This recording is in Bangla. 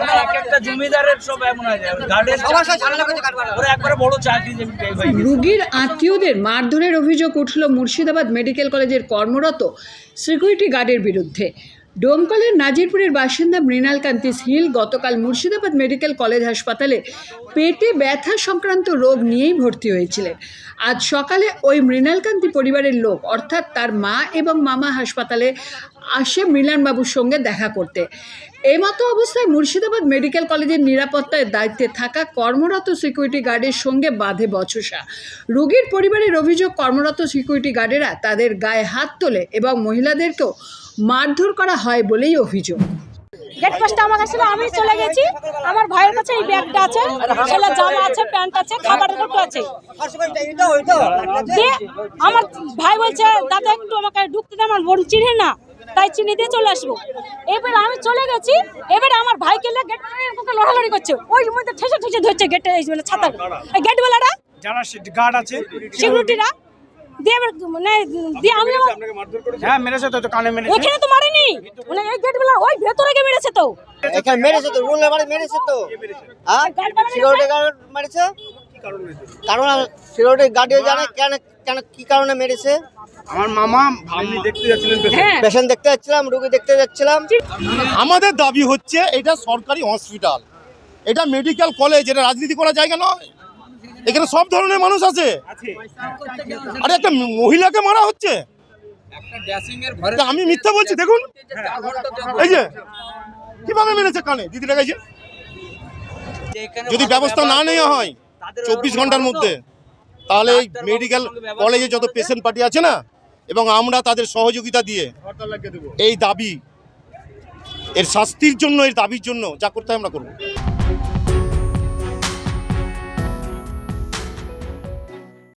মানে এক একটা জমিদারের সব এমন আছে গার্ডের ওরা একবারে বড় চাকরিজীবী type গেছে। রোগীর আত্মীয়দের মারধরের অভিযোগ উঠল মুর্শিদাবাদ মেডিকেল কলেজের কর্মরত সিকিউরিটি গার্ডের বিরুদ্ধে। ডোমকলের নাজিরপুরের বাসিন্দা মৃণাল কান্তি হিল গতকাল মুর্শিদাবাদ মেডিকেল কলেজ হাসপাতালে পেটে ব্যথা সংক্রান্ত রোগ নিয়েই ভর্তি হয়েছিলেন। আজ সকালে ওই মৃণালকান্তি পরিবারের লোক অর্থাৎ তার মা এবং মামা হাসপাতালে আসে মৃণালবাবুর সঙ্গে দেখা করতে। এই মতো অবস্থায় মুর্শিদাবাদ মেডিকেল কলেজের নিরাপত্তার দায়িত্বে থাকা কর্মরত সিকিউরিটি গার্ডের সঙ্গে বাঁধে বচসা। রোগীর পরিবারের অভিযোগ, কর্মরত সিকিউরিটি গার্ডেরা তাদের গায়ে হাত তোলে এবং মহিলাদেরকেও মারধর করা হয় বলেই অভিযোগ। গেট পাসটা আমার কাছে আমি চলে গেছি। আমার ভাইয়ের কাছে এই ব্যাগটা আছে, ছেলের জামা আছে, প্যান্ট আছে, খাবারের দুটো আছে। আমার ভাই বলছে, দাদা, একটু আমাকে ঢুকতে দে, আমার বোন চিনে না। তাই চিনি দিয়ে চলে আসব। এবার আমি চলে গেছি এবারে আমার ভাইকে লড়ালড়ি করছে। ওই মধ্যে ঠেসে ঠেসে ধরছে গেটে মানে ছাতা গেটওয়ালারা যারা গার্ড আছে সিকিউরিটিরা দিয়ে এবার মানে দিয়ে আমি হ্যাঁ মেরেছে তো তো কানে মেরেছে। এখানে তো মারেনি। মানে এই গেটওয়ালা ওই ভেতরে গিয়ে মেরেছে তো। এখানে মেরেছে তো রুল মেরেছে তো। হ্যাঁ? গার্ড মেরেছে? কারণ সিকিউরিটি গার্ডে জানে কেন কেন কি কারণে মেরেছে। আমার মামা দেখতে যাচ্ছিলেন হ্যাঁ। পেশেন্ট দেখতে যাচ্ছিলাম রুগী দেখতে যাচ্ছিলাম। আমাদের দাবি হচ্ছে এটা সরকারি হসপিটাল। এটা মেডিকেল কলেজ এটা রাজনীতি করা জায়গা নয়। এখানে সব ধরনের মানুষ আছে। আরে একটা মহিলাকে মারা হচ্ছে। আমি মিথ্যা বলছি দেখুন। এই যে কীভাবে মেরেছে কানে? দিদি দেখাইছে যদি ব্যবস্থা না নেওয়া হয়। চব্বিশ ঘণ্টার মধ্যে। তাহলে এই মেডিকেল কলেজে যত পেশেন্ট পার্টি আছে না এবং আমরা তাদের সহযোগিতা দিয়ে এই দাবি এর শাস্তির জন্য এর দাবির জন্য যা করতে হয় আমরা করব।